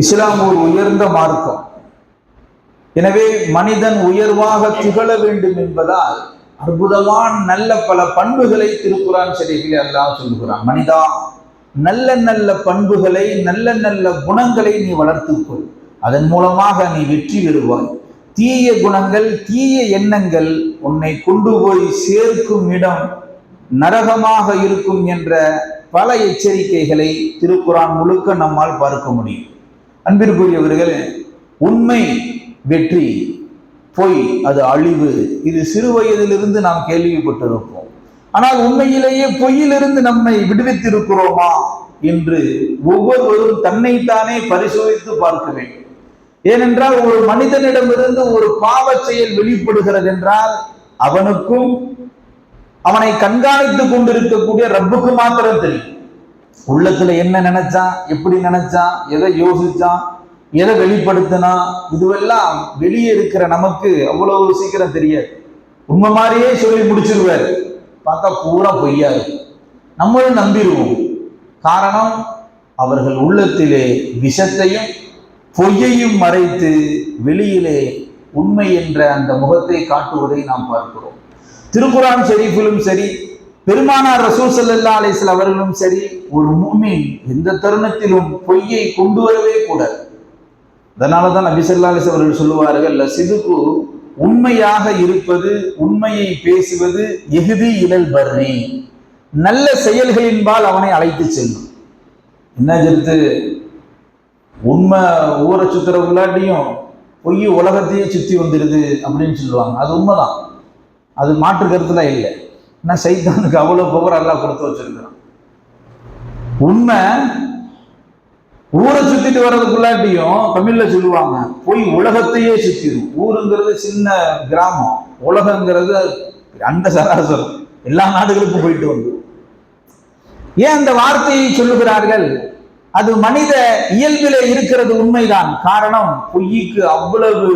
இஸ்லாம் ஒரு உயர்ந்த மார்க்கம். எனவே மனிதன் உயர்வாக திகழ வேண்டும் என்பதால் அற்புதமான நல்ல பல பண்புகளை திருக்குறான் ஷரீஃபில் அல்லாஹ் சொல்லுகிறான். மனிதா நல்ல நல்ல பண்புகளை நல்ல நல்ல குணங்களை நீ வளர்த்துக்கொள் அதன் மூலமாக நீ வெற்றி பெறுவாய். தீய குணங்கள் தீய எண்ணங்கள் உன்னை கொண்டு போய் சேர்க்கும் இடம் நரகமாக இருக்கும் என்ற பல எச்சரிக்கைகளை திருக்குறான் முழுக்க நம்மால் பார்க்க முடியும். அன்பிற்குரியவர்களே உண்மை வெற்றி. பொய் அது அழிவு. இது சிறு வயதிலிருந்து நாம் கேள்விப்பட்டிருப்போம். ஆனால் உண்மையிலேயே பொய்யிலிருந்து நம்மை விடுவித்திருக்கிறோமா என்று ஒவ்வொருவரும் தன்னைத்தானே பரிசோதித்து பார்க்க வேண்டும். ஏனென்றால் ஒரு மனிதனிடமிருந்து ஒரு பாவச் செயல் வெளிப்படுகிறது என்றால் அவனுக்கும் அவனை கண்காணித்துக் கொண்டிருக்கக்கூடிய ரப்புக்கு மாத்திரம் தெரியும். உள்ளத்துல என்ன நினைச்சான் எப்படி நினைச்சான் எதை யோசிச்சான் எதை வெளிப்படுத்தினா இதுவெல்லாம் வெளியே இருக்கிற நமக்கு அவ்வளவு சீக்கிரம் தெரியாது. உண்மை மாதிரியே சொல்லி முடிச்சிருவார். பார்த்தா பூரா பொய்யா இருக்கும் நம்மளும் நம்பிடுவோம். காரணம் அவர்கள் உள்ளத்திலே விஷத்தையும் பொய்யையும் மறைத்து வெளியிலே உண்மை என்ற அந்த முகத்தை காட்டுவதை நாம் பார்க்கிறோம். திருக்குறான் ஷெரீஃபிலும் சரி பெருமானார் ரசூல் சல்லா அலிஸ்ல அவர்களும் சரி ஒரு மூமி எந்த தருணத்திலும் பொய்யை கொண்டு வரவே கூடாது. அதனால தான் நபி ஸல்லல்லாஹு அவர்கள் சொல்லுவார்கள் சிதுக்கு உண்மையாக இருப்பது உண்மையை பேசுவது எகுதி இழல் பர்ணி நல்ல செயல்களின்பால் அவனை அழைத்து செல்லும். என்ன ஜெருத்து? உண்மை ஊரை சுத்துறவங்களாட்டியும் பொய் உலகத்தையே சுத்தி வந்துடுது அப்படின்னு சொல்லுவாங்க. அது உண்மைதான். அது மாற்று கருத்துல இல்லை. ஏன்னா சைத்தானுக்கு அவ்வளவு பவர் எல்லாம் கொடுத்து வச்சிருக்கிறான். உண்மை ஊரை சுத்திட்டு வர்றதுக்குள்ளாட்டியும் தமிழ்ல சொல்லுவாங்க போய் உலகத்தையே சுத்திடும் ஊருங்கிறது சின்ன கிராமம் உலகங்கிறது அந்த சராசரம். எல்லா நாடுகளுக்கும் போயிட்டு வந்து. ஏன் அந்த வார்த்தையை சொல்லுகிறார்கள்? அது மனித இயல்பிலே இருக்கிறது உண்மைதான். காரணம் பொய்க்கு அவ்வளவு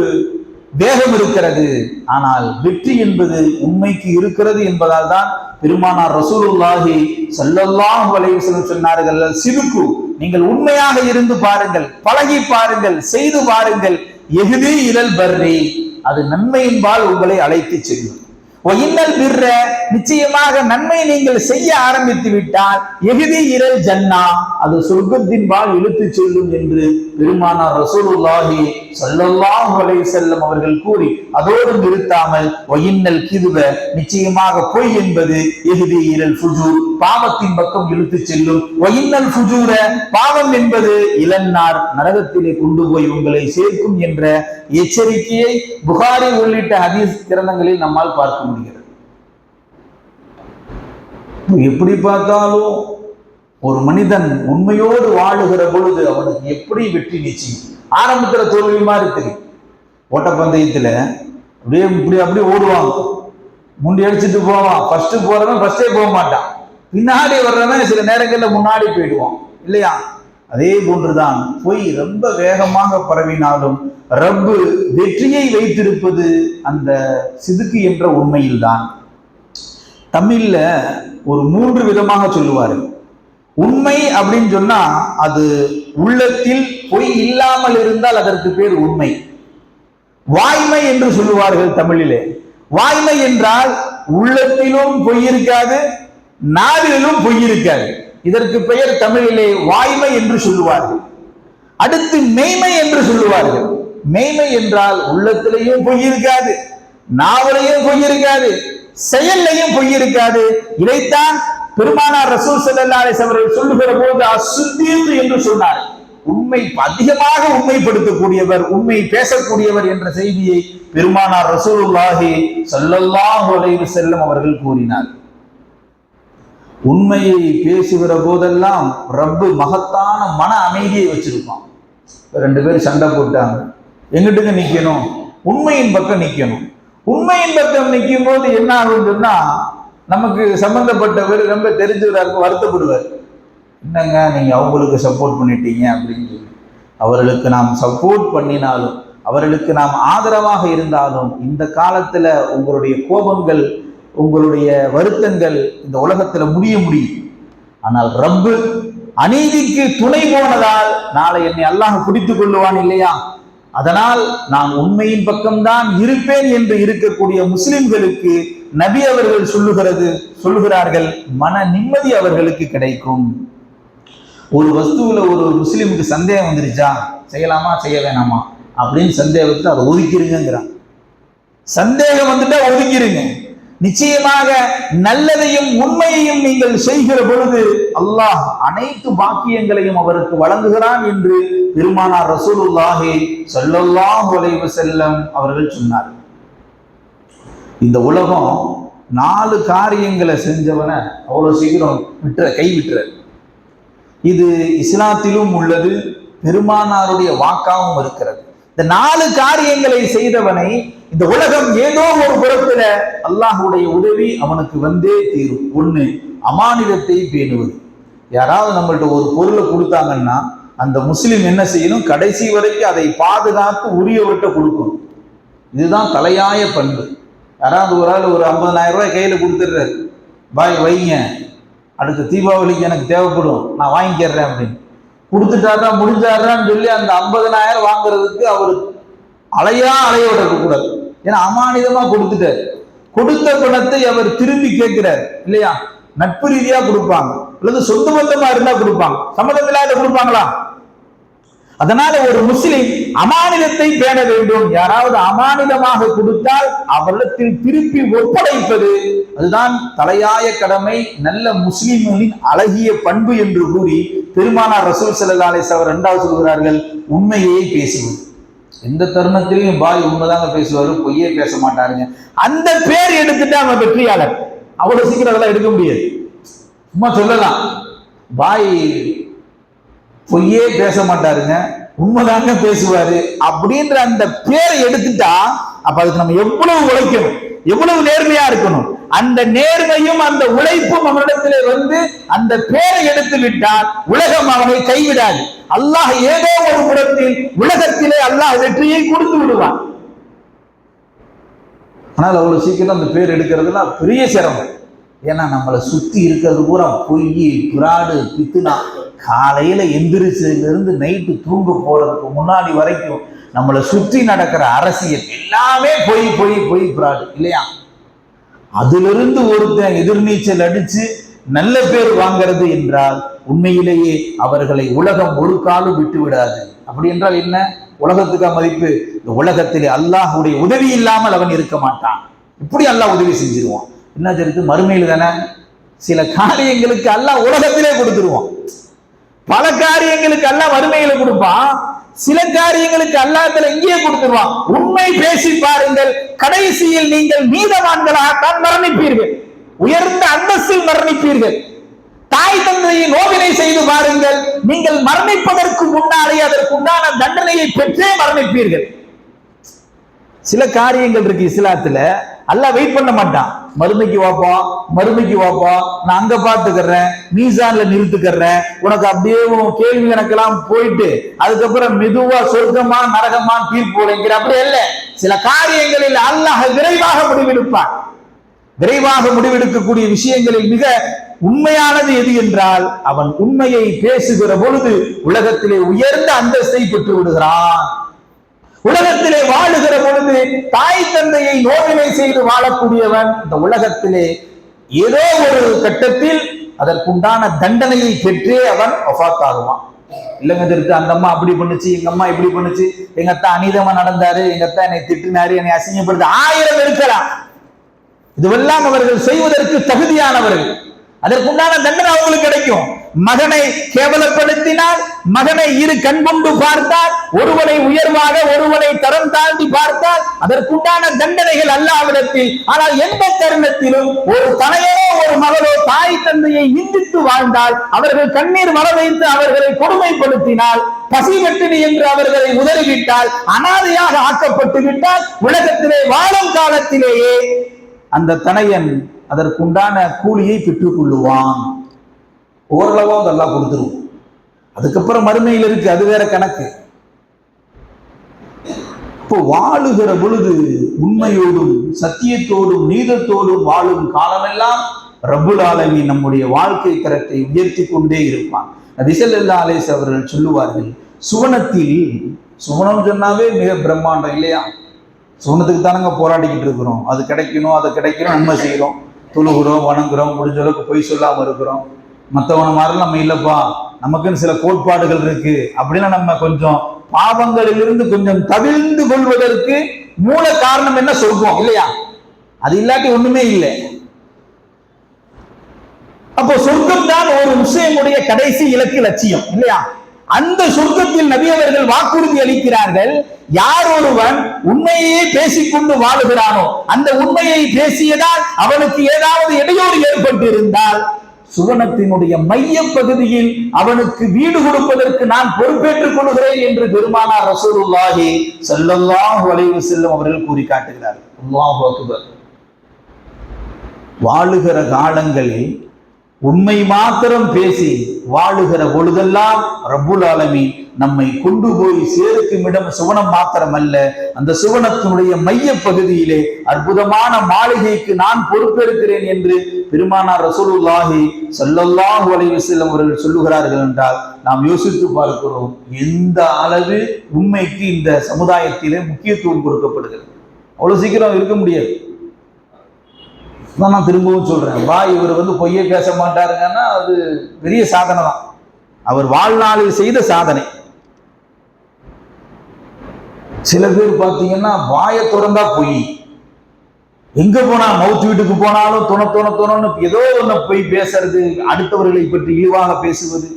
வேகம் இருக்கிறது. ஆனால் வெற்றி என்பது உண்மைக்கு இருக்கிறது என்பதால் தான் பெருமானார் ரசூலுல்லாஹி சல்லல்லாஹு அலைஹி சொன்னார்கள் சிறுக்கு நீங்கள் உண்மையாக இருந்து பாருங்கள் பழகி பாருங்கள் செய்து பாருங்கள் எகுதி இழல் பர்ரி. அது நன்மையின்பால் உங்களை அழைத்து செல்லும். ஒயின்னல் பிற நிச்சயமாக நன்மை நீங்கள் செய்ய ஆரம்பித்து விட்டால் எகுதி இரல் ஜன்னா அது சொர்க்கத்தின்பால் இழுத்து செல்லும் என்று பெருமானார் ரசூலுல்லாஹி சல்லல்லாஹு அலைஹி வஸல்லம் அவர்கள் கூறி அதோடு நிறுத்தாமல் ஒயின்னல் கிதுவ நிச்சயமாக பொய் என்பது எகுதி இரல் ஃபுஜூர் பாவத்தின் பக்கம் இழுத்து செல்லும். ஒயின்னல் ஃபுஜூர பாவம் என்பது இளன்னார் நரகத்திலே கொண்டு போய் உங்களை சேர்க்கும் என்ற எச்சரிக்கையை புகாரி உள்ளிட்ட ஹதீஸ் கிரந்தங்களில் நம்மால் பார்க்க எப்படி பார்த்தாலும் ஒரு மனிதன் உண்மையோடு வாழுகிற பொழுது அவனுக்கு எப்படி வெற்றி நிச்சயம்? ஆரம்பத்தில் தோல்வி மாதிரி தெரியும். ஓட்டப்பந்தயத்தில் அப்படியே இப்படி அப்படியே ஓடுவாங்க. முண்டி அடிச்சுட்டு போவான். ஃபர்ஸ்ட் போறவன் ஃபர்ஸ்டே போக மாட்டான். பின்னாடி வர்றவன் சில நேரங்களில் முன்னாடி போயிடுவான். இல்லையா? அதே போன்றுதான் பொய் ரொம்ப வேகமாக பரவினாலும் ரப்பு வெற்றியை வைத்திருப்பது அந்த சிதுக்கு என்ற உண்மையில்தான். தமிழில் ஒரு மூன்று விதமாக சொல்லுவார். உண்மை அப்படின்னு சொன்னா அது உள்ளத்தில் பொய் இல்லாமல் இருந்தால் அதற்கு பேர் உண்மை. வாய்மை என்று சொல்லுவார்கள் தமிழிலே. வாய்மை என்றால் உள்ளத்திலும் பொய் இருக்காது நாவிலும் பொய் இருக்காது. இதற்கு பெயர் தமிழிலே வாய்மை என்று சொல்லுவார்கள். அடுத்து மெய்மை என்று சொல்லுவார்கள். மெய்மை என்றால் உள்ளத்திலையும் பொய் இருக்காது நாவலையும் பொய் இருக்காது செயல்லையும் பொய் இருக்காது. இதைத்தான் பெருமானார் ரசூல் ஸல்லல்லாஹு அவர்கள் சொல்லுகிற போது அசுத்தீத்து என்று சொன்னார். உண்மை அதிகமாக உண்மைப்படுத்தக்கூடியவர் உண்மை பேசக்கூடியவர் என்ற செய்தியை பெருமானார் ரசூலுல்லாஹி ஸல்லல்லாஹு அலைஹி செல்லும் அவர்கள் கூறினார். உண்மையை பேசுகிற போதெல்லாம் ரப்பு மகத்தான மன அமைதியை வச்சிருப்பான். ரெண்டு பேரும் சண்டை போட்டாங்க. எங்கிட்டுங்க நிக்கணும்? உண்மையின் பக்கம் நிக்கணும். உண்மையின் பக்கம் நிற்கும் போது என்ன ஆகும் சொன்னா நமக்கு சம்பந்தப்பட்டவர் ரொம்ப தெரிஞ்சவராக வருத்தப்படுவார். என்னங்க நீங்க அவங்களுக்கு சப்போர்ட் பண்ணிட்டீங்க அப்படின்னு சொல்லி. அவர்களுக்கு நாம் சப்போர்ட் பண்ணினாலும் அவர்களுக்கு நாம் ஆதரவாக இருந்தாலும் இந்த காலத்துல உங்களுடைய கோபங்கள் உங்களுடைய வருத்தங்கள் இந்த உலகத்துல முடிய முடியும். ஆனால் ரப்பு அநீதிக்கு துணை போனதால் நாளை என்னை அல்லாஹ் பிடித்துக் கொள்ளுவான் இல்லையா? அதனால் நான் உண்மையின் பக்கம்தான் இருப்பேன் என்று இருக்கக்கூடிய முஸ்லிம்களுக்கு நபி அவர்கள் சொல்லுகிறது சொல்லுகிறார்கள் மன நிம்மதி அவர்களுக்கு கிடைக்கும். ஒரு வஸ்துவில் ஒரு முஸ்லீமுக்கு சந்தேகம் வந்துருச்சா? செய்யலாமா செய்ய வேணாமா? அப்படின்னு சந்தேகத்தை அதை ஒதுக்கிருங்கிறான் சந்தேகம் வந்துட்டா ஒதுக்கிருங்க. நிச்சயமாக நல்லதையும் உண்மையையும் நீங்கள் செய்கிற பொழுது அல்லாஹ் அனைத்து பாக்கியங்களையும் அவருக்கு வழங்குகிறான் என்று பெருமானார் ரசூலுல்லாஹி ஸல்லல்லாஹு அலைஹி செல்லம் அவர்கள் சொன்னார். இந்த உலகம் நாலு காரியங்களை செஞ்சவனை அவ்வளவு சீக்கிரம் விட்டுற கை விட்டுற. இது இஸ்லாத்திலும் உள்ளது பெருமானாருடைய வாக்காகவும் இருக்கிறது. இந்த நாலு காரியங்களை செய்தவனை இந்த உலகம் ஏதோ ஒரு புறத்துல அல்லாஹுடைய உதவி அவனுக்கு வந்தே தீரும். ஒண்ணு அமானிதத்தை பேணுவது. யாராவது நம்மள்ட்ட ஒரு பொருளை கொடுத்தாங்கன்னா அந்த முஸ்லிம் என்ன செய்யணும்? கடைசி வரைக்கும் அதை பாதுகாத்து உரியவர்கிட்ட கொடுக்கணும். இதுதான் தலையாய பண்பு. யாராவது ஒரு ஆள் ஒரு ஐம்பதனாயிரம் ரூபாய் கையில கொடுத்துடுறாரு. பாய் வைங்க. அடுத்த தீபாவளிக்கு எனக்கு தேவைப்படும். நான் வாங்கிக்கிறேன் அப்படின்னு. கொடுத்துட்டாரா முடிஞ்சாரான்னு சொல்லி அந்த ஐம்பதனாயிரம் வாங்குறதுக்கு அவர் அலையா அலைய விடக்கூடாது ஏன்னா அமானிதமா கொடுத்துட்டார். கொடுத்த பணத்தை அவர் திரும்பி கேட்கிறார். இல்லையா? நட்பு ரீதியா கொடுப்பாங்க. அல்லது சொந்த பந்தமா இருந்தா கொடுப்பாங்க. சம்மதம் இல்லாத கொடுப்பாங்களா? அதனால ஒரு முஸ்லிம் அமானிதத்தை பேண வேண்டும். யாராவது அமானிதமாக கொடுத்தால் அவரிடத்தில் திருப்பி ஒப்படைப்பது அதுதான் தலையாய கடமை. நல்ல முஸ்லிம்களின் அழகிய பண்பு என்று கூறி பெருமானார் ரசூல் ஸல்லல்லாஹு அலைஹி வஸல்லம் இரண்டாவது சொல்கிறார்கள் உண்மையே பேசுவது எந்த தருணத்திலையும் பாய் உண்மைதாங்க பேசுவாரு பொய்யே பேச மாட்டாருங்க. அந்த பேர் எடுத்துட்டு அவன் வெற்றியாளர். அவ்வளவு சீக்கிரம் அதெல்லாம் எடுக்க முடியாது. சும்மா சொல்லலாம். பாய் பொய்யே பேச மாட்டாருங்க உண்மைதாங்க பேசுவாரு அப்படின்ற அந்த பேரை எடுத்துட்டா அப்ப அதுக்கு நம்ம எவ்வளவு உழைக்கணும்? எவ்வளவு நேர்மையா இருக்கணும்? அந்த நேர்மையும் அந்த உழைப்பும் அவனிடத்திலே வந்து அந்த பேரை எடுத்து விட்டால் உலகம் அவனை கைவிடாது. அல்லாஹ் ஏதோ ஒரு புறத்தில் உலகத்திலே அல்லாஹ் வெற்றியை கொடுத்து விடுவான். ஆனால் அவ்வளவு சீக்கிரம் அந்த பேர் எடுக்கிறதுலாம் பெரிய சிரமம். ஏன்னா நம்மளை சுத்தி இருக்கிறது பூரா பொய் புராடு பித்துனா காலையில எந்திரிச்சதுலேருந்து நைட்டு தூங்க போறதுக்கு முன்னாடி வரைக்கும் நம்மளை சுற்றி நடக்கிற அரசியல் எல்லாமே பொய் பொய் பொய் புராடு இல்லையா? அதிலிருந்து ஒருத்தன் எதிர்நீச்சல் அடிச்சு நல்ல பேர் வாங்கிறது என்றால் உண்மையிலேயே அவர்களை உலகம் ஒரு காலம் விட்டு விடாது. அப்படி என்றால் என்ன? உலகத்துக்கா மதிப்பு. இந்த உலகத்திலே அல்லாஹுடைய உதவி இல்லாமல் அவன் இருக்க மாட்டான். இப்படி அல்லாஹ் உதவி செஞ்சிருவான். என்ன தெரியுது? மறுமையில் தானே சில காரியங்களுக்கு அல்லாஹ் உலகத்திலே கொடுத்துருவான். பல காரியங்களுக்கு அல்லாஹ் வறுமையில கொடுப்பான். சில காரியங்களுக்கு அல்லாஹ்ல இங்கேயே கொடுத்துருவான். உண்மை பேசி பாருங்கள். கடைசியில் நீங்கள் மீதவான்களாகத்தான் மரணிப்பீர்கள். உயர்ந்த அந்தஸ்தில் மரணிப்பீர்கள். தாய் தந்தையை நோவினை செய்து பாருங்கள். நீங்கள் மரணிப்பதற்கு முன்னாலே அதற்குண்டான தண்டனையை பெற்றே மரணிப்பீர்கள். சில காரியங்கள் இருக்கு இஸ்லாத்துல. அல்லாஹ் வெயிட் பண்ண மாட்டான். மறுமைக்கு வாப்பா மறுமைக்கு வாப்பா. நான் அங்க பாத்துக்கிறேன் மீசான்ல நிறுத்துக்கிறேன். உனக்கு அப்படியே உன் கேள்வி கணக்கெல்லாம் போயிட்டு அதுக்கப்புறம் மெதுவா சொர்க்கமா நரகமா தீர்ப்பு உழைக்கிற அப்படி இல்ல சில காரியங்களில் அல்லாஹ் விரைவாக முடிவெடுப்பான். விரைவாக முடிவெடுக்கக்கூடிய விஷயங்களில் மிக உண்மையானது எது என்றால் அவன் உண்மையை பேசுகிற பொழுது உலகத்திலே உயர்ந்த அந்தஸ்தை பெற்று விடுகிறான். உலகத்திலே வாழுகிற பொழுது தாய் தந்தையை நோவினை செய்து வாழக்கூடியவன் இந்த உலகத்திலே ஏதோ ஒரு கட்டத்தில் அதற்குண்டான தண்டனையை பெற்றே அவன் ஒஃபாத் ஆகுவான் இல்லைங்க இருக்கு. அந்த அம்மா அப்படி பண்ணுச்சு எங்க அம்மா இப்படி பண்ணுச்சு. எங்க அத்தா அநீதமா நடந்தாரு எங்க அத்தா என்னை திட்டினாரு என்னை அசிங்கப்படுத்த ஆயிரம் இருக்கலாம் இதுவெல்லாம் அவர்கள் செய்வதற்கு தகுதியானவர்கள். அதற்குண்டான தண்டனை அவங்களுக்கு கிடைக்கும். மகனை கேவலப்படுத்தினால் மகனை இரு கண்கொண்டு பார்த்தால் ஒருவனை உயர்வாக ஒருவனை தரம் தாழ்த்தி பார்த்தால் அதற்குண்டான தண்டனைகள் அல்லாவிடத்தில் ஆனால் எந்த தருணத்திலும் ஒரு தனையோ ஒரு மகளோ தாய் தந்தையை நிந்தித்து வாழ்ந்தால் அவர்கள் கண்ணீர் வர வைத்து அவர்களை கொடுமைப்படுத்தினால் பசி வெட்டினி என்று அவர்களை உதறிவிட்டால் அனாதையாக ஆக்கப்பட்டு விட்டால் உலகத்திலே வாழும் காலத்திலேயே அந்த தனையன் அதற்குண்டான கூலியை பெற்றுக் கொள்ளுவான் ஓரளவோ அதெல்லாம் கொடுத்துருவோம் அதுக்கப்புறம் மறுமையில் இருக்கு அது வேற கணக்கு. இப்போ வாழுகிற பொழுது உண்மையோடும் சத்தியத்தோடும் நீதத்தோடும் வாழும் காலமெல்லாம் ரப்புல் ஆலமி நம்முடைய வாழ்க்கை தரத்தை உயர்த்தி கொண்டே இருப்பான். ரிசல்லா அலேஸ் அவர்கள் சொல்லுவார்கள் சுவனத்தில் சுவனம் சொன்னாவே மிக பிரம்மாண்டம் இல்லையா? சுவனத்துக்கு தானங்க போராடிக்கிட்டு இருக்கிறோம். அது கிடைக்கணும் அது கிடைக்கணும் நன்மை செய்கிறோம். தொழுகிறோம் வணங்குறோம் முடிஞ்ச அளவுக்கு பொய் சொல்லாமல் இருக்கிறோம். மற்றவன மாதிரி நம்ம இல்லைப்பா. நமக்குன்னு சில கோட்பாடுகள் இருக்கு. அப்படின்னு நம்ம கொஞ்சம் பாவங்களிலிருந்து கொஞ்சம் தவிழ்ந்து கொள்வதற்கு மூல காரணம் என்ன சொல்வோம் இல்லையா? அது இல்லாட்டி ஒண்ணுமே இல்லை. அப்போ சொர்க்கம் தான் ஒரு முஸ்லிமுடைய கடைசி இலக்கு லட்சியம் இல்லையா? அந்த சொர்க்கத்தில் நபி அவர்கள் வாக்குறுதி அளிக்கிறார்கள். யார் ஒருவன் உண்மையே பேசிக்கொண்டு வாழுகிறானோ அந்த உண்மையை பேசியதால் அவனுக்கு ஏதாவது இடையூறு ஏற்பட்டு இருந்தால் சுவனத்தினுடைய மைய பகுதியில் அவனுக்கு வீடு கொடுப்பதற்கு நான் பொறுப்பேற்றுக் கொள்கிறேன் என்று பெருமானார் ரசூலுல்லாஹி ஸல்லல்லாஹு அலைஹி வஸல்லம் அவர்கள் கூறி காட்டுகிறார் அல்லாஹு அக்பர். வாழுகிற காலங்களில் உண்மை மாத்திரம் பேசி வாழுகிற பொழுதெல்லாம் ரப்புல் ஆலமி நம்மை கொண்டு போய் சேர்க்கும் இடம் சுவனம் மாத்திரம் அல்ல அந்த சுவனத்தினுடைய மைய பகுதியிலே அற்புதமான மாளிகைக்கு நான் பொறுப்பேற்கிறேன் என்று பெருமானார் ரசூலுல்லாஹி சல்லல்லாஹு அலைஹி செல்லம் அவர்கள் சொல்லுகிறார்கள் என்றால் நாம் யோசித்து பார்க்கிறோம் எந்த அளவு உண்மைக்கு இந்த சமுதாயத்திலே முக்கியத்துவம் கொடுக்கப்படுகிறது? அவ்வளவு சீக்கிரம் இருக்க முடியாது. தான் நான் திரும்பவும் சொல்றேன். வா இவர் வந்து பொய்யே பேச மாட்டாருங்கன்னா அது பெரிய சாதனை தான். அவர் வாழ்நாளில் செய்த சாதனை. சில பேர் பார்த்தீங்கன்னா வாயை திறந்தா பொய். எங்க போனா மவுத்து வீட்டுக்கு போனாலும் துணை துணை துணைன்னு ஏதோ ஒண்ணு போய் பேசுறது அடுத்தவர்களை பற்றி இழிவாக பேசுவது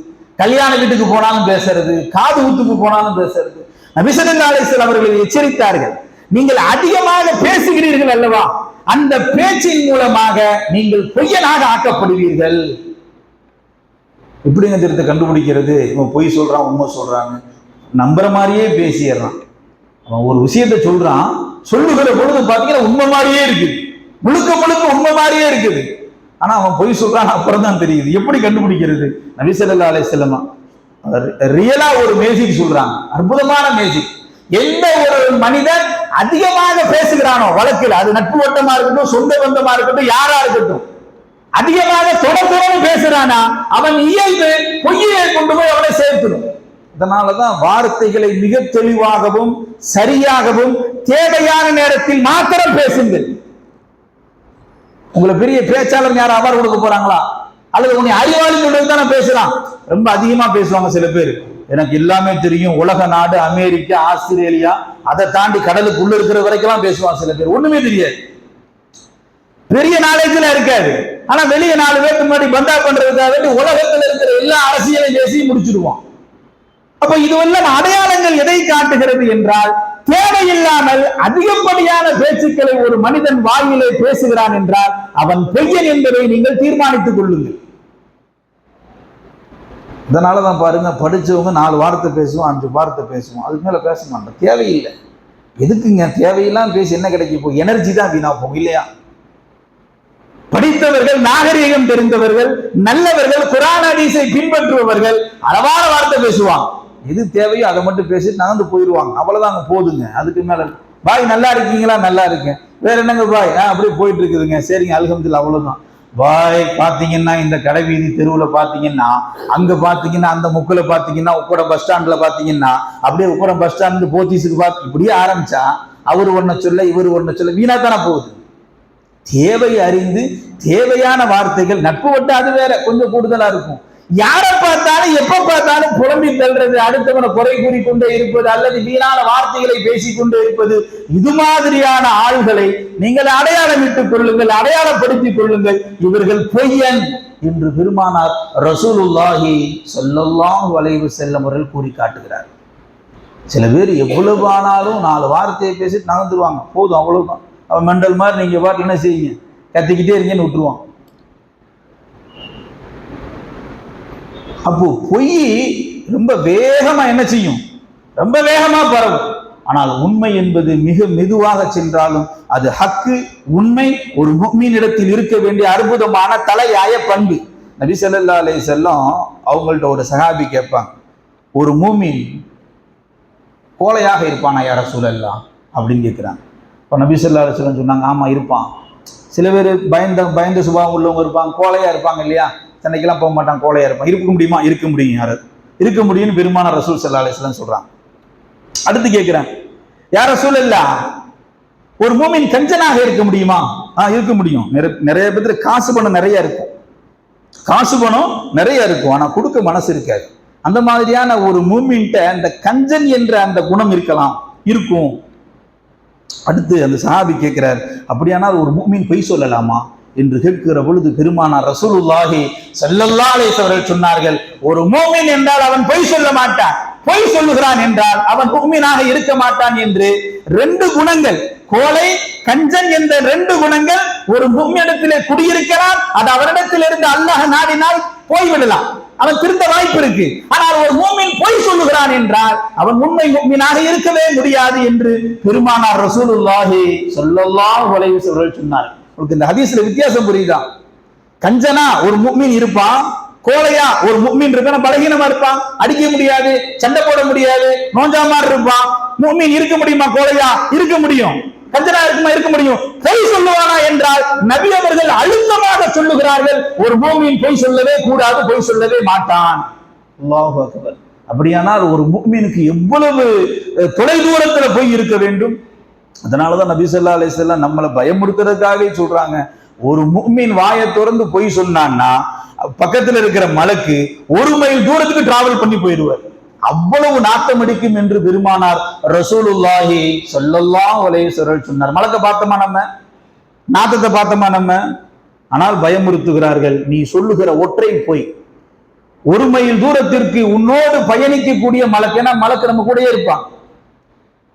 கல்யாண வீட்டுக்கு போனாலும் பேசுறது காது ஊத்துக்கு போனாலும் பேசுறது. நபிசல்லா அலிஸ்லாம் அவர்கள் எச்சரித்தார்கள். நீங்கள் அதிகமாக பேசுகிறீர்கள் அல்லவா? அந்த பேச்சின் மூலமாக நீங்கள் பொய்யனாக ஆக்கப்படுவீர்கள். எப்படிங்க திருத்த கண்டுபிடிக்கிறது? இவன் பொய் சொல்றான் உண்மை சொல்றாங்க நம்புற மாதிரியே பேசிடுறான். அவன் ஒரு விஷயத்தை சொல்றான் சொல்லுகிற பொழுது பாத்தீங்கன்னா உண்மை மாதிரியே இருக்குது. முழுக்க முழுக்க உண்மை மாதிரியே இருக்குது. ஆனா அவன் பொய் சொல்றான் அப்புறம் தான் தெரியுது. எப்படி கண்டுபிடிக்கிறது? நபிசல்லா அலை செல்லமா ரியலா ஒரு மேஜிக் சொல்றாங்க. அற்புதமான மேஜிக். எந்த ஒரு மனிதன் அதிகமாக பேசுகிறானோ வழக்கில். அது நட்பு வட்டமா இருக்கட்டும் சொந்த பந்தமா இருக்கட்டும் யாரா இருக்கட்டும். அதிகமாக தொடர்ந்து பேசுறானா அவன் இயல்பு பொய்யை கொண்டு போய் அவனை சேர்த்துடும் அதனாலதான் வார்த்தைகளை மிக தெளிவாகவும் சரியாகவும் தேவையான நேரத்தில் மாத்திரம் பேசுங்கள். உங்களை பெரிய பேச்சாளர் யாரும் அவார்டு கொடுக்க போறாங்களா? அல்லது உன்னை அறிவாளி சொல்றது தானே பேசலாம்? ரொம்ப அதிகமா பேசுவாங்க சில பேர். எனக்கு எல்லாமே தெரியும். உலக நாடு அமெரிக்கா ஆஸ்திரேலியா அதை தாண்டி கடலுக்குள்ள இருக்கிற வரைக்கும் பேசுவான் சில பேர். ஒண்ணுமே தெரியாது. பெரிய நாலேஜ்ல இருக்காது ஆனா வெளியே நாலு பேருக்கு முன்னாடி பந்தா பண்றதுக்காக வேண்டி உலகத்துல இருக்கிற எல்லா அரசியலையும் பேசி முடிச்சிடுவான் அப்ப இதுவெல்லாம் அடையாளங்கள் எதை காட்டுகிறது என்றால் தேவையில்லாமல் அதிகப்படியான பேச்சுக்களை ஒரு மனிதன் வாயிலே பேசுகிறான் என்றால் அவன் பொய்யன் என்பதை நீங்கள் தீர்மானித்துக் கொள்ளுங்கள். இதனால தான் பாருங்க படிச்சவங்க நாலு வார்த்தை பேசுவோம் அஞ்சு வார்த்தை பேசுவோம். அதுக்கு மேல பேச மாட்டோம். தேவையில்லை. எதுக்குங்க? தேவையெல்லாம் பேசி என்ன கிடைக்கும் இப்போ எனர்ஜி தான் வீணா போகும் இல்லையா? படித்தவர்கள் நாகரீகம் தெரிந்தவர்கள் நல்லவர்கள் குரான் அடிசை பின்பற்றுபவர்கள் அளவான வார்த்தை பேசுவாங்க. எது தேவையோ அதை மட்டும் பேசிட்டு நகர்ந்து போயிடுவாங்க அவ்வளவுதாங்க போதுங்க. அதுக்கு மேல பாய் நல்லா இருக்கீங்களா? நல்லா இருக்கேன். வேற என்னங்க பாய்? ஆ அப்படியே போயிட்டு இருக்குதுங்க. சரிங்க அல்ஹம்துலில்லாஹ் அவ்வளவுதான். பாய் பார்த்தீங்கன்னா இந்த கடைவீதி தெருவில் பார்த்தீங்கன்னா அங்கே பார்த்தீங்கன்னா அந்த முக்கில் பார்த்தீங்கன்னா உப்படம் பஸ் ஸ்டாண்டில் பார்த்தீங்கன்னா அப்படியே உக்கட பஸ் ஸ்டாண்டு போத்தீஸுக்கு பார்த்து இப்படியே ஆரம்பிச்சா அவர் ஒன்றை சொல்ல இவர் ஒன்றை சொல்ல வீணாக தானே போகுது. தேவை அறிந்து தேவையான வார்த்தைகள் நட்பு வட்டு அது வேற கொஞ்சம் கூடுதலாக இருக்கும். யாரை பார்த்தாலும் எப்ப பார்த்தாலும் புலம்பி தள்ளுறது அடுத்தவனை குறை கூறி கொண்டே இருப்பது அல்லது வீணான வார்த்தைகளை பேசிக் கொண்டே இருப்பது இது மாதிரியான ஆள்களை நீங்கள் அடையாளமிட்டுக் கொள்ளுங்கள் அடையாளப்படுத்திக் கொள்ளுங்கள். இவர்கள் பொய்யன் என்று பெருமானார் ரசூலுல்லாஹி ஸல்லல்லாஹு வளைவு செல்ல முறையில் கூறி காட்டுகிறார். சில பேர் எவ்வளவு ஆனாலும் நாலு வார்த்தையை பேசிட்டு நகர்ந்துருவாங்க. போதும் அவ்வளவுதான். அவன் மெண்டல் மாதிரி நீங்க பாட்டு என்ன செய்யுங்க கத்திக்கிட்டே இருக்கீங்கன்னு விட்டுருவான். அப்போ பொய் ரொம்ப வேகமா என்ன செய்யும்? ரொம்ப வேகமா பரவும். ஆனால் உண்மை என்பது மிக மெதுவாக சென்றாலும் அது ஹக்கு உண்மை ஒரு முக்மீனிடத்தில் இருக்க வேண்டிய அற்புதமான தலையாய பண்பு. நபி சல்லா அலைஹி செல்லம் அவங்கள்ட்ட ஒரு சகாபி கேட்பாங்க ஒரு மூமின் கோலையாக இருப்பானா யார சூழல்லாம் அப்படின்னு கேட்குறாங்க. இப்போ நபி சொல்லா அலைஹி சொன்னாங்க ஆமாம் இருப்பான். சில பேர் பயந்த பயந்த சுபாவம் உள்ளவங்க இருப்பாங்க கோலையாக இருப்பாங்க இல்லையா? சென்னைக்கெல்லாம் போக மாட்டான் கோலையா இருப்பான். இருக்க முடியுமா? இருக்க முடியும் யாரு? இருக்க முடியும்னு பெருமான ரசூல் சல்லா அலிஸ்லாம் சொல்றாங்க. அடுத்து கேட்கிறேன் யார் ரசூல் இல்ல? ஒரு மூமின் கஞ்சனாக இருக்க முடியுமா? ஆ இருக்க முடியும். நிறைய நிறைய பேர் காசு பணம் நிறைய இருக்கும். காசு பணம் நிறைய இருக்கும். ஆனா கொடுக்க மனசு இருக்காது. அந்த மாதிரியான ஒரு மூமின்ட்ட அந்த கஞ்சன் என்ற அந்த குணம் இருக்கலாம் இருக்கும். அடுத்து அந்த சஹாபி கேட்கிறார் அப்படியானால் ஒரு மூமின் பொய் சொல்லலாமா? என்று கேட்கிற பொழுது பெருமானார் ரசூலுல்லாஹி ஸல்லல்லாஹு அலைஹி அவர்கள் சொன்னார்கள் ஒரு மூமின் என்றால் அவன் பொய் சொல்ல மாட்டான். பொய் சொல்லுகிறான் என்றால் அவன் மூமினாக இருக்க மாட்டான் என்று ரெண்டு குணங்கள் கோலை கஞ்சன் என்ற ரெண்டு குணங்கள் ஒரு மும்மிடத்திலே குடியிருக்கலாம் அது அவரிடத்திலிருந்து அல்லாஹ் நாடினால் போய்விடலாம். அவன் திருந்த வாய்ப்பு இருக்கு. ஆனால் ஒரு மூமின் பொய் சொல்லுகிறான் என்றால் அவன் உண்மை மூமினாக இருக்கவே முடியாது என்று பெருமானார் ரசூலுல்லாஹி ஸல்லல்லாஹு அலைஹி வஸல்லம் சொன்னார் உங்களுக்கு இந்த ஹதீஸ்ல வித்தியாசம் புரியுதா? கஞ்சனா ஒரு முக்மீன் இருப்பான் கோலையா ஒரு முக்மீன் இருப்பான் பலகீனமா இருப்பான் அடிக்க முடியாது சண்டை போட முடியாது நோஞ்சா மாதிரி இருப்பான். முக்மீன் இருக்க முடியுமா கோலையா இருக்க முடியும். கஞ்சனா இருக்குமா இருக்க முடியும். பொய் சொல்லுவானா என்றால் நபி அவர்கள் அழுத்தமாக சொல்லுகிறார்கள். ஒரு மூமின் பொய் சொல்லவே கூடாது பொய் சொல்லவே மாட்டான். அப்படியானால் ஒரு முக்மீனுக்கு எவ்வளவு தொலை தூரத்துல போய் இருக்க வேண்டும்? அதனாலதான் நபி ஸல்லல்லாஹு அலிசல்லாம் நம்மளை பயமுறுத்துறதுக்காகவே சொல்றாங்க. ஒரு முக்மீன் வாயை திறந்து பொய் சொன்னான்னா பக்கத்துல இருக்கிற மலைக்கு ஒரு மைல் தூரத்துக்கு டிராவல் பண்ணி போயிடுவார். அவ்வளவு நாட்டம் அடிக்கும் என்று பெருமானார் ரசூலுல்லாஹி ஸல்லல்லாஹு அலைஹி சொரல் சொன்னார். மலக்க பார்த்தோமா நம்ம? நாத்தத்தை பார்த்தோமா நம்ம? ஆனால் பயமுறுத்துகிறார்கள் நீ சொல்லுகிற ஒற்றை பொய். ஒரு மைல் தூரத்திற்கு உன்னோடு பயணிக்கக்கூடிய மலக்கு ஏன்னா மலக்கு நம்ம கூடயே இருப்பான்.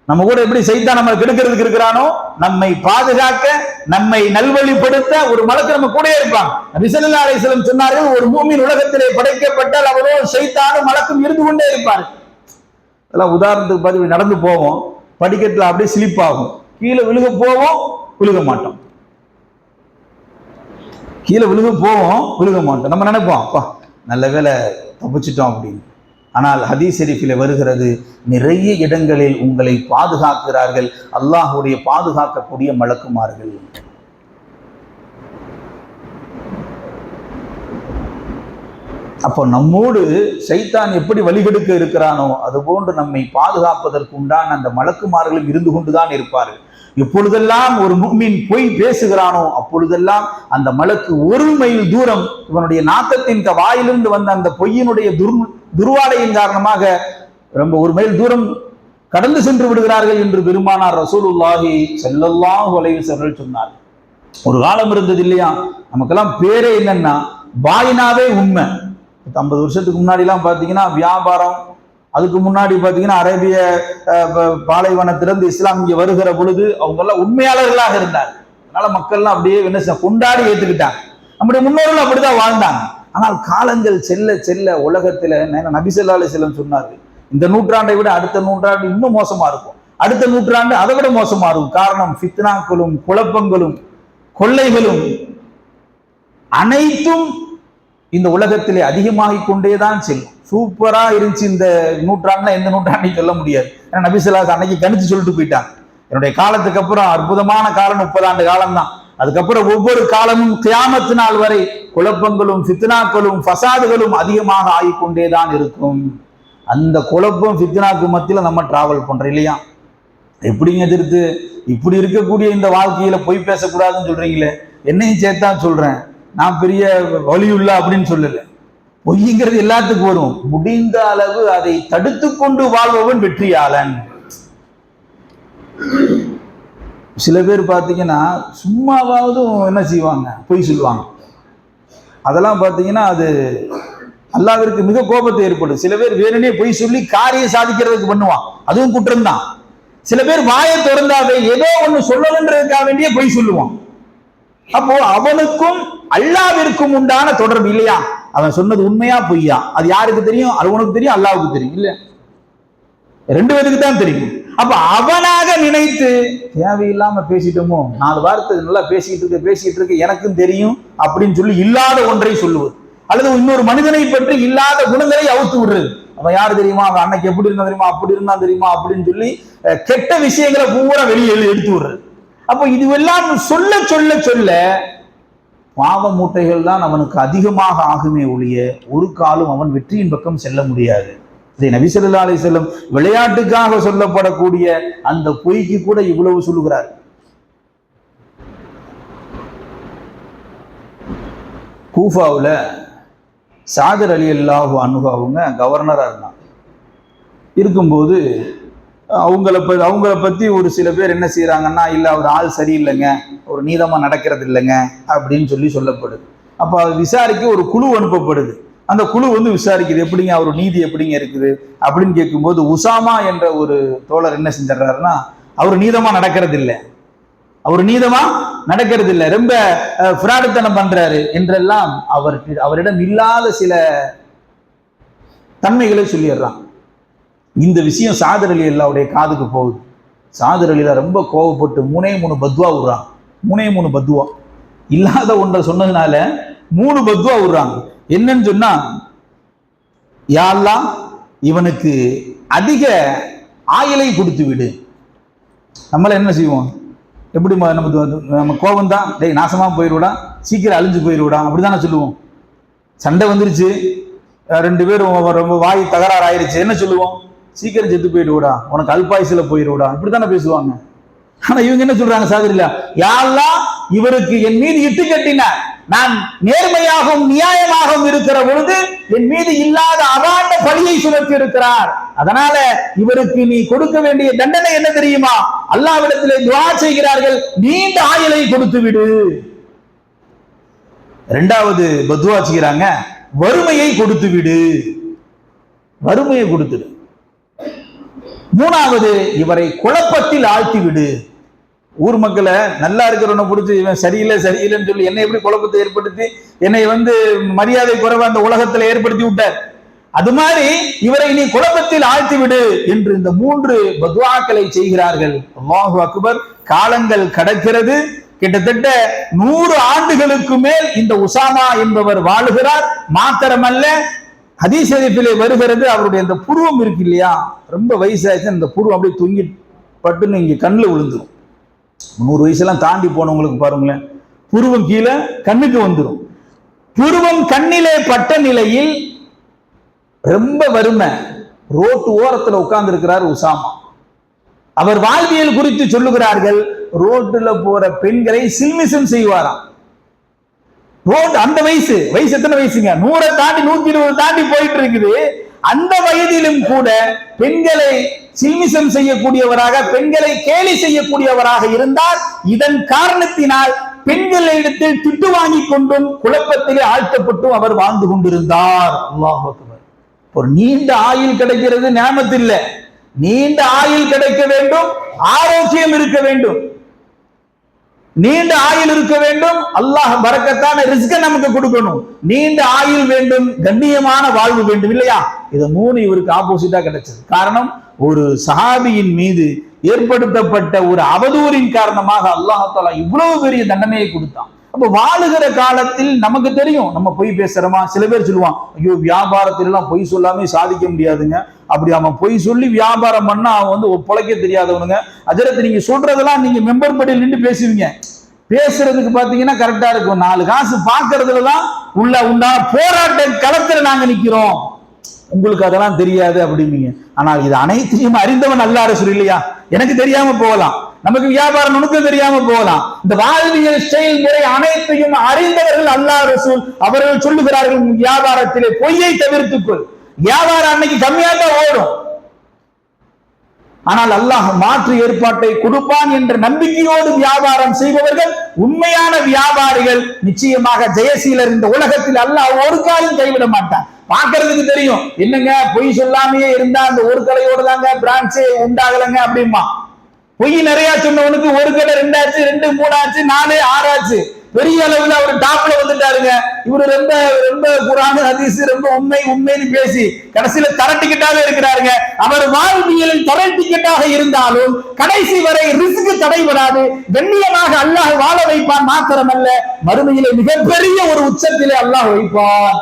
நம்ம கூட எப்படி செய்தா நம்ம கெடுக்கிறதுக்கு இருக்கிறானோ நம்மை பாதுகாக்க நம்மை நல்வழிப்படுத்த ஒரு மலக்கு நம்ம கூடயே இருப்பான். ரிசல்லா அலிஸ்லம் சொன்னார்கள் ஒரு பூமியின் உலகத்திலே படைக்கப்பட்டால் அவரோ செய்தாலும் மலக்கும் இருந்து கொண்டே இருப்பார். அதெல்லாம் உதாரணத்துக்கு பார்த்து நடந்து போவோம். படிக்கட்டுல அப்படியே ஸ்லிப் ஆகும். கீழே விழுக போவோம் விழுக மாட்டோம். கீழே விழுக போவோம் விழுக மாட்டோம். நம்ம நினைப்போம் அப்பா நல்ல வேளை தப்பிச்சிட்டோம் அப்படின்னு. ஆனால் ஹதீஸ் ஷெரீஃபில் வருகிறது நிறைய இடங்களில் உங்களை பாதுகாக்கிறார்கள் அல்லாஹுடைய பாதுகாக்கக்கூடிய மலக்குமார்கள். அப்போ நம்மோடு சைத்தான் எப்படி வழிகெடுக்க இருக்கிறானோ அதுபோன்று நம்மை பாதுகாப்பதற்கு உண்டான அந்த மலக்குமார்களும் இருந்து கொண்டுதான் இருப்பார்கள். எப்பொழுதெல்லாம் ஒரு முக்மின் பொய் பேசுகிறானோ அப்பொழுதெல்லாம் அந்த மலக்கு ஒரு மைல் தூரம் இவனுடைய நாத்தத்தின் வாயிலிருந்து வந்த அந்த பொய்யினுடைய துர் துர்வாடையின் காரணமாக ரொம்ப ஒரு மைல் தூரம் கடந்து சென்று விடுகிறார்கள் என்று பெருமானார் ரசூலுல்லாஹி செல்லல்லாம் உலகில் செல்வர்கள் சொன்னார். ஒரு காலம் இருந்தது இல்லையா? நமக்கெல்லாம் பேரே என்னன்னா பாயினாவே உண்மை. ஐம்பது வருஷத்துக்கு முன்னாடிலாம் பார்த்தீங்கன்னா வியாபாரம் அதுக்கு முன்னாடி பார்த்தீங்கன்னா அரேபிய பாலைவனத்திலிருந்து இஸ்லாம் இங்கே வருகிற பொழுது அவங்க எல்லாம் உண்மையாளர்களாக இருந்தார் அதனால மக்கள்லாம் அப்படியே என்ன கொண்டாடி ஏத்துக்கிட்டாங்க. நம்முடைய முன்னோர்கள் அப்படிதான் வாழ்ந்தாங்க. ஆனால் காலங்கள் செல்ல செல்ல உலகத்துல நபிசல்லா அலிசல்லம் ஸல்லல்லாஹு சொன்னாரு இந்த நூற்றாண்டை விட அடுத்த நூற்றாண்டு இன்னும் மோசமா இருக்கும். அடுத்த நூற்றாண்டு அதை விட மோசமா இருக்கும். காரணம் ஃபித்னாக்களும் குழப்பங்களும் கொள்ளைகளும் அனைத்தும் இந்த உலகத்திலே அதிகமாகிக் கொண்டேதான் செல்லும். சூப்பரா இருந்துச்சு இந்த நூற்றாண்டுனா எந்த நூற்றாண்டையும் சொல்ல முடியாது. ஏன்னா நபிசுல்லாஸ் அன்னைக்கு கணிச்சு சொல்லிட்டு போயிட்டான் என்னுடைய காலத்துக்கு அப்புறம் அற்புதமான காலம் முப்பதாண்டு காலம் தான் அதுக்கப்புறம் ஒவ்வொரு காலமும் கியாமத்து நாள் வரை குழப்பங்களும் ஃபித்னாக்களும் ஃபசாதுகளும் அதிகமாக ஆகிக்கொண்டே தான் இருக்கும். அந்த குழப்பம் ஃபித்னாக்கு மத்தியில் நம்ம டிராவல் பண்றோம் இல்லையா? எப்படிங்க எதிர்த்து? இப்படி இருக்கக்கூடிய இந்த வாழ்க்கையில பொய் பேசக்கூடாதுன்னு சொல்றீங்களே? என்னையும் சேர்த்தான் சொல்றேன். நான் பெரிய வழியுள்ள அப்படின்னு சொல்லலை. பொய்ங்கிறது எல்லாத்துக்கும் வரும். முடிந்த அளவு அதை தடுத்து கொண்டு வாழ்பவன் வெற்றியாளன். சில பேர் பார்த்தீங்கன்னா சும்மாவாவது என்ன செய்வாங்க? பொய் சொல்லுவாங்க. அதெல்லாம் பார்த்தீங்கன்னா அது அல்லாவிற்கு மிக கோபத்தை ஏற்படும். சில பேர் வேணுனே பொய் சொல்லி காரியம் சாதிக்கிறதுக்கு பண்ணுவான். அதுவும் குற்றம் தான் சில பேர் வாயை திறந்தாவே ஏதோ ஒண்ணு சொல்லணுன்றதுக்காக வேண்டிய பொய் சொல்லுவான். அப்போ அவனுக்கும் அல்லாவிற்கும் உண்டான தொடர்பு இல்லையா? அவன் சொன்னது உண்மையா பொய்யா? அது யாருக்கு தெரியும்? அது உனக்கு தெரியும் அல்லாவுக்கு தெரியும் இல்ல ரெண்டு பேருக்கு தான் தெரியும். அப்ப அவனாக நினைத்து தேவையில்லாம பேசிட்டோமோ? நாலு வார்த்தை நல்லா பேசிக்கிட்டு இருக்க பேசிட்டு இருக்க எனக்கும் தெரியும் அப்படின்னு சொல்லி இல்லாத ஒன்றை சொல்லுவது. அல்லது இன்னொரு மனிதனை பற்றி இல்லாத குணங்களை அவுத்து விடுறது. அவன் யாரு தெரியுமா? அவன் அன்னைக்கு எப்படி இருந்தா தெரியுமா? அப்படி இருந்தா தெரியுமா? அப்படின்னு சொல்லி கெட்ட விஷயங்களை பூரா வெளியே எடுத்து விடுறது. அப்போ இதுவெல்லாம் சொல்ல சொல்ல சொல்ல பாவ மூட்டைகள் தான் அவனுக்கு அதிகமாக ஆகுமே ஒழிய ஒரு காலும் அவன் வெற்றியின் பக்கம் செல்ல முடியாது. இதை நபிசல்லா அலி செல்லம் விளையாட்டுக்காக சொல்லப்படக்கூடிய அந்த பொய்க்கு கூட இவ்வளவு சொல்லுகிறார். கூஃபாவில் சாதர் அலி அல்லாஹு அனுகு அவங்க கவர்னராக இருந்தாங்க. இருக்கும்போது அவங்கள ப அவங்கள பற்றி ஒரு சில பேர் என்ன செய்கிறாங்கன்னா இல்லை அவர் ஆள் சரியில்லைங்க. ஒரு நீதமாக நடக்கிறது இல்லைங்க. அப்படின்னு சொல்லி சொல்லப்படுது. அப்போ அது விசாரிக்க ஒரு குழு அனுப்பப்படுது. அந்த குழு வந்து விசாரிக்குது. எப்படிங்க அவர் நீதி எப்படிங்க இருக்குது? அப்படின்னு கேட்கும்போது உசாமா என்ற ஒரு தோழர் என்ன செஞ்சிடறாருன்னா அவர் நீதமாக நடக்கிறது இல்லை. அவர் நீதமா நடக்கிறது இல்லை. ரொம்ப ஃப்ராடுத்தனம் பண்றாரு. என்றெல்லாம் அவர் அவரிடம் இல்லாத சில தன்மைகளை சொல்லிடுறான். இந்த விஷயம் சாதர் அலி அல்லாவுடைய காதுக்கு போகுது. சாதர் அலிலா ரொம்ப கோவப்பட்டு மூணே மூணு பத்வா விடுறான். மூணே மூணு பத்வா. இல்லாத ஒன்றை சொன்னதுனால மூணு பத்வா விடுறாங்க. என்னன்னு சொன்னா யாரெல்லாம் இவனுக்கு அதிக ஆயிலை கொடுத்து விடு. நம்மள என்ன செய்வோம்? எப்படி நமக்கு நம்ம கோபம் தான்? டேய் நாசமாக போயிடுவிடா சீக்கிரம் அழிஞ்சு போயிடுவிடா அப்படிதானே சொல்லுவோம். சண்டை வந்துருச்சு. ரெண்டு பேரும் ரொம்ப வாய் தகராறு ஆயிருச்சு என்ன சொல்லுவோம்? சீக்கிரம் செத்து போயிடுவிடா. உனக்கு அல்பாயுசுல இப்படி தானே பேசுவாங்க. ஆனா இவங்க என்ன சொல்றாங்க சாகரில யாரெல்லாம் இவருக்கு என் மீது இட்டு கட்டினார். நான் நேர்மையாகவும் நியாயமாகவும் இருக்கிற பொழுது என் மீது இல்லாத அவாண்ட பழியை சுமத்தி இருக்கிறார். அதனால இவருக்கு நீ கொடுக்க வேண்டிய தண்டனை என்ன தெரியுமா? அல்லாவிடத்திலே துவா செய்கிறார்கள் நீண்ட ஆயுளை கொடுத்து விடு. ரெண்டாவது பத்துவா செய்கிறாங்க வறுமையை கொடுத்து விடு. வறுமையை கொடுத்துடு. மூணாவது இவரை குழப்பத்தில் ஆழ்த்தி விடு ஊர் மக்களை நல்லா இருக்கிறவனை பிடிச்சி இவன் சரியில்லை சரியில்லைன்னு சொல்லி என்னை எப்படி குழப்பத்தை ஏற்படுத்தி என்னை வந்து மரியாதை குறைவா அந்த உலகத்துல ஏற்படுத்தி விட்டார். அது மாதிரி இவரை நீ குழப்பத்தில் ஆழ்த்தி விடு என்று இந்த மூன்று பத்வாக்களை செய்கிறார்கள். அல்லாஹு அக்பர் காலங்கள் கடக்கிறது. கிட்டத்தட்ட நூறு ஆண்டுகளுக்கு மேல் இந்த உசாமா என்பவர் வாழுகிறார். மாத்திரமல்ல ஹதீஸ் ஷரீஃபிலே வருகிறது அவருடைய அந்த புருவம் இருக்கு இல்லையா? ரொம்ப வயசாச்சு அந்த புருவம் அப்படியே தொங்கி பட்டுன்னு இங்கே கண்ணில் விழுந்துடும் நூறு வயசுலாம் தாண்டி போனவங்களுக்கு பாருங்களேன். புருவம் கீழே கண்ணுக்கு வந்துடும் புருவம் கண்ணிலே பட்ட நிலையில் ரொம்ப வறுமை. ரோட்டு ஓரத்துல உட்கார்ந்து இருக்கிறார் உசாமா. அவர் வாழ்வியல் குறித்து சொல்லுகிறார்கள் ரோட்டுல போற பெண்களை சில்மிசம் செய்வாராம். ரோடு அந்த வயசு வயசு எத்தனை வயசுங்க? நூறை தாண்டி நூத்தி இருபது தாண்டி போயிட்டு இருக்குது அந்த வயதிலும் கூட பெண்களை சில்மிசம் செய்யக்கூடியவராக பெண்களை கேலி செய்யக்கூடியவராக இருந்தால் இதன் காரணத்தினால் பெண்களிடத்தில் திட்டு வாங்கி கொண்டும் குழப்பத்திலே ஆழ்த்தப்பட்டும் அவர் வாழ்ந்து கொண்டிருந்தார். ஒரு நீண்ட ஆயுள் கிடைக்கிறது ஞாபகத்து நீண்ட ஆயுள் கிடைக்க வேண்டும் ஆரோக்கியம் இருக்க வேண்டும். நீண்ட ஆயுள் இருக்க வேண்டும். அல்லாஹ் பறக்கத்தான ரிஸ்க நமக்கு கொடுக்கணும். நீண்ட ஆயுள் வேண்டும் கண்ணியமான வாழ்வு வேண்டும் இல்லையா? இது மூணு இவருக்கு ஆப்போசிட்டா கிடைச்சது. காரணம் ஒரு சஹாபியின் மீது ஏற்படுத்தப்பட்ட ஒரு அவதூறின் காரணமாக அல்லாஹாலா இவ்வளவு பெரிய தண்டனையை கொடுத்தான். அப்ப வாழுகிற காலத்தில் நமக்கு தெரியும். நம்ம பொய் பேசுறோமா? சில பேர் சொல்லுவான் ஐயோ வியாபாரத்திலாம் பொய் சொல்லாமே சாதிக்க முடியாதுங்க. அப்படி அவன் பொய் சொல்லி வியாபாரம் பண்ணா அவன் வந்து பொழைக்க தெரியாதவனுங்க. அஜரத்து நீங்க சொல்றதெல்லாம் நீங்க மெம்பர் படியில் நின்று பேசுவீங்க. பேசுறதுக்கு பாத்தீங்கன்னா கரெக்டா இருக்கும். நாலு காசு பாக்குறதுலதான் உள்ள உண்டா போராட்ட களத்துல நாங்க நிக்கிறோம். உங்களுக்கு அதெல்லாம் தெரியாது அப்படிம்பீங்க ஆனால் இது அனைத்தையும் அறிந்தவன் அல்ல அரசு இல்லையா? எனக்கு தெரியாம போகலாம். நமக்கு வியாபார நுணுக்கம் தெரியாம போகலாம். இந்த வாழ்வியல் செயல்முறை அனைத்தையும் அறிந்தவர்கள் அல்லா ரசூல் அவர்கள் சொல்லுகிறார்கள் வியாபாரத்திலே பொய்யை தவிர்த்துக்கொள். வியாபாரம் அன்னைக்கு கம்மியா தான் ஓடும். ஆனால் அல்லாஹ் மாற்று ஏற்பாட்டை கொடுப்பான் என்ற நம்பிக்கையோடு வியாபாரம் செய்பவர்கள் உண்மையான வியாபாரிகள் நிச்சயமாக ஜெயசீலர் இந்த உலகத்தில் அல்லாஹ் ஒரு காலம் கைவிட மாட்டான். பாக்குறதுக்கு தெரியும். என்னங்க பொய் சொல்லாமையே இருந்தா அந்த ஒரு கடையோடு தாங்க பிரான்ச்சே உண்டாகலங்க அப்படிமா பொய் நிறைய சொன்னவனுக்கு ஒரு கடை ரெண்டாச்சு ரெண்டு மூணாச்சு நாலு ஆறாச்சு. பெரிய அளவுல அவர் டாப்ல வந்துட்டாருங்க. இவரு ரொம்ப ரொம்ப குரான ஹதீஸ் ரொம்ப உண்மை உண்மைன்னு பேசி கடைசியில தர டிக்கெட்டாக இருக்கிறாருங்க. அவர் வாழ்வியலில் தர டிக்கெட்டாக இருந்தாலும் கடைசி வரை ரிஸ்க் தடைபடாது. கண்ணியமாக அல்லாஹ் வாழ வைப்பான் மாத்திரமல்ல மறுமையிலே மிகப்பெரிய ஒரு உச்சத்திலே அல்லாஹ் வைப்பான்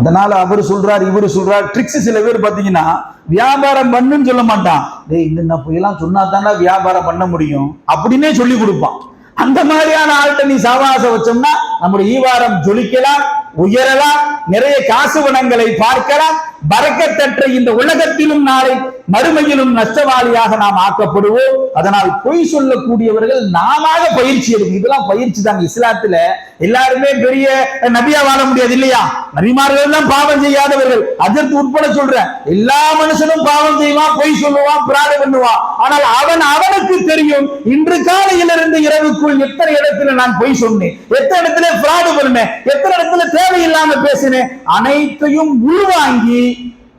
அதனால அவர் சொல்றார் இவர் சொல்றார். ட்ரிக்ஸ் சில பேர் பாத்தீங்கன்னா வியாபாரம் பண்ணுன்னு சொல்ல மாட்டான். டேய் இந்த பொய்யெல்லாம் சொன்னா தானே வியாபாரம் பண்ண முடியும்? அப்படின்னே சொல்லி கொடுப்பான். அந்த மாதிரியான ஆள்கிட்ட நீ சாவாசம் வச்சோம்னா நம்முடைய ஈவாரம் ஜொலிக்கலாம் உயரலாம் நிறைய காசு வனங்களை பார்க்கலாம் பறக்கத்தற்ற இந்த உலகத்திலும் நாளை மறுமையிலும் நஷ்டவாளியாக நாம் ஆக்கப்படுவோம். அதனால் பொய் சொல்லக்கூடியவர்கள் நாம பயிற்சி எடுக்கும் இதெல்லாம் பயிற்சி தாங்க இஸ்லாத்துல எல்லாருமே பெரிய நபியா வாழ முடியாது இல்லையா? நபிமார்கள் தான் பாவம் செய்யாதவர்கள். அதற்கு உட்பட சொல்றேன். எல்லா மனுஷனும் பாவம் செய்வான் பொய் சொல்லுவான் பிராடு பண்ணுவான் ஆனால் அவன் அவனுக்கு தெரியும் இன்று காலையிலிருந்து இரவுக்குள் எத்தனை இடத்துல நான் பொய் சொன்னேன்? எத்தனை இடத்துல பிராடு பண்ணேன் எத்தனை இடத்துல தேவையில்லாம பேசினேன் அனைத்தையும் உள்வாங்கி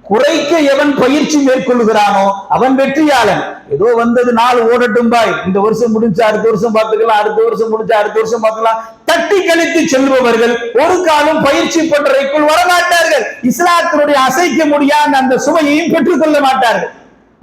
குறைக்க எவன் பயிற்சி மேற்கொள்கிறானோ அவன் வெற்றியாளன். ஏதோ வந்தது நாள் ஓடட்டும் பாய். இந்த வருஷம் முடிஞ்சு அடுத்த வருஷம் பார்த்துக்கலாம் அடுத்த வருஷம் முடிஞ்சு அடுத்த வருஷம் பார்த்துக்கலாம். தட்டி கழித்து செல்பவர்கள் ஒரு காலம் பயிற்சி பட்டறைக்குள் வரமாட்டார்கள். இஸ்லாத்தினுடைய அசைக்க முடியாத அந்த சுவையையும் பெற்றுக்கொள்ள மாட்டார்கள்.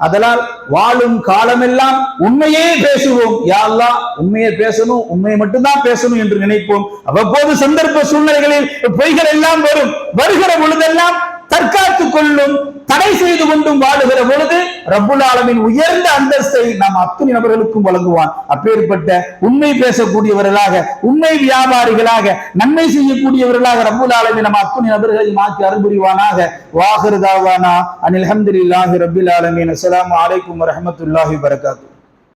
அதனால் வாழும் காலமெல்லாம் உண்மையே பேசுவோம். யாரெல்லாம் உண்மையை பேசணும் உண்மையை மட்டும்தான் பேசணும் என்று நினைப்போம். அவ்வப்போது சந்தர்ப்ப சூழ்நிலைகளில் பொய்கள் எல்லாம் வரும். வருகிற பொழுதெல்லாம் தற்காத்துக் கொள்ளும் தடை செய்து கொண்டும் வாழுகிற பொழுது ரப்புல் ஆலமின் உயர்ந்த அந்தஸ்தை நாம் அத்துணை நபர்களுக்கும் வழங்குவான். அப்பேற்பட்ட உண்மை பேசக்கூடியவர்களாக உண்மை வியாபாரிகளாக நன்மை செய்யக்கூடியவர்களாக ரப்புல் ஆலமின் நம்ம அத்துணை நபர்களை மாற்றி அருள்புரிவானாக. வாகருதாவானா அனில் அஹமதுல்லாஹி ரபில் ஆலமீன். அஸ்ஸலாமு அலைக்கும் வரஹ்மத்துல்லாஹி வரகாத்து